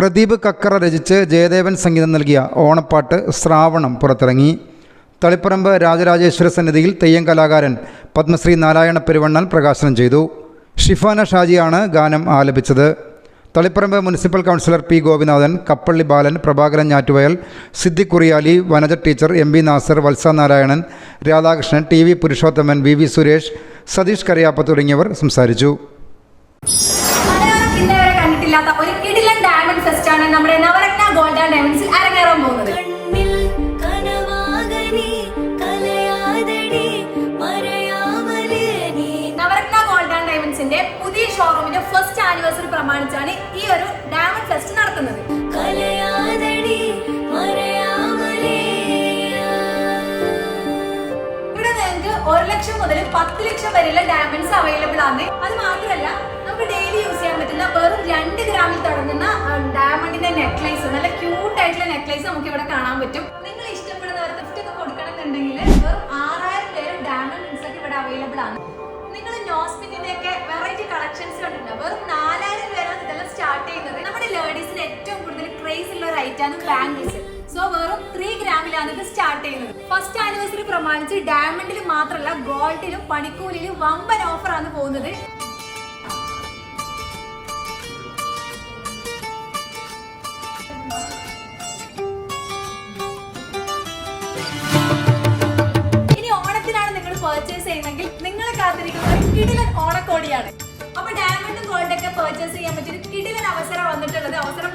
പ്രദീപ് കക്കറ രചിച്ച് ജയദേവൻ സംഗീതം നൽകിയ ഓണപ്പാട്ട് ശ്രാവണം പുറത്തിറങ്ങി. തളിപ്പറമ്പ് രാജരാജേശ്വര സന്നിധിയിൽ തെയ്യം കലാകാരൻ പത്മശ്രീ നാരായണ പെരുവണ്ണൻ പ്രകാശനം ചെയ്തു. ഷിഫാന ഷാജിയാണ് ഗാനം ആലപിച്ചത്. Taliparamba municipal councillor P Gopinathan Kappalli Balan Prabhakaran Njattuvayal Siddhi Kuriyali Vanaja teacher M B Nasar Valsa Narayanan Radhakrishnan T V Purushothaman V V Suresh Satheesh Kariyappa തുടങ്ങിയവർ സംസാരിച്ചു. കണ്ടിട്ടില്ലാത്ത ഒരു കിടിലൻ ഡയമണ്ട് ഫെസ്റ്റ് ആണ് നമ്മുടെ നവരത്ന ഗോൾഡ് ആൻഡ് ഡയമണ്ട്സിൽ അരങ്ങേറാൻ പോകുന്നത്. Navratna gold and ഡയമണ്ട്സിന്റെ പുതിയ ഷോറൂമിന്റെ ഫസ്റ്റ് ആനിവേഴ്സറി പ്രമാണിച്ചാണ് ഈ ഒരു ഡയമണ്ട് ഫെസ്റ്റ് നടത്തുന്നത്. ഇവിടെ നിങ്ങൾക്ക് ഒരു ലക്ഷം മുതൽ പത്ത് ലക്ഷം വരെയുള്ള ഡയമണ്ട്സ് അവൈലബിൾ ആണ്. അത് മാത്രമല്ല നെക്ലേസ് നമുക്ക് ഇവിടെ കാണാൻ പറ്റും. നിങ്ങൾ ഇഷ്ടപ്പെടുന്നവർക്ക് ഗിഫ്റ്റ് ഒക്കെ കൊടുക്കണം എന്നുണ്ടെങ്കിൽ വെറും ആറായിരം പേര് ഡയമണ്ട് ഒക്കെ ഇവിടെ അവൈലബിൾ ആണ്. നിങ്ങൾ നോസ്പിന്നിന്റെ ഒക്കെ വെറൈറ്റി കളക്ഷൻസ് കണ്ടിട്ടുണ്ട്? വെറും നാലായിരം പേരാണ് ഇതെല്ലാം സ്റ്റാർട്ട് ചെയ്യുന്നത്. നമ്മുടെ ലേഡീസിന് ഏറ്റവും കൂടുതൽ ക്രേസ് ഉള്ള ഒരു ഐറ്റാണ് ബാംഗിൾസ് സോ വെറും ത്രീ ഗ്രാമിലാണ് ഇത് സ്റ്റാർട്ട് ചെയ്യുന്നത്. ഫസ്റ്റ് ആനിവേഴ്സറി പ്രമാണിച്ച് ഡയമണ്ടിൽ മാത്രമല്ല ഗോൾഡിലും പണിക്കൂലിലും വമ്പൻ ഓഫറാണ് പോകുന്നത്. പർച്ചേസ് ചെയ്യണമെങ്കിൽ നിങ്ങൾ കാത്തിരിക്കുന്ന ഒരു കിടിലൻ ഓണക്കോടിയാണ്. അപ്പൊ ഡയമണ്ടും ഗോൾഡൊക്കെ പർച്ചേസ് ചെയ്യാൻ പറ്റിയ ഒരു കിടിലൻ അവസരം വന്നിട്ടുള്ളത്. അവസരം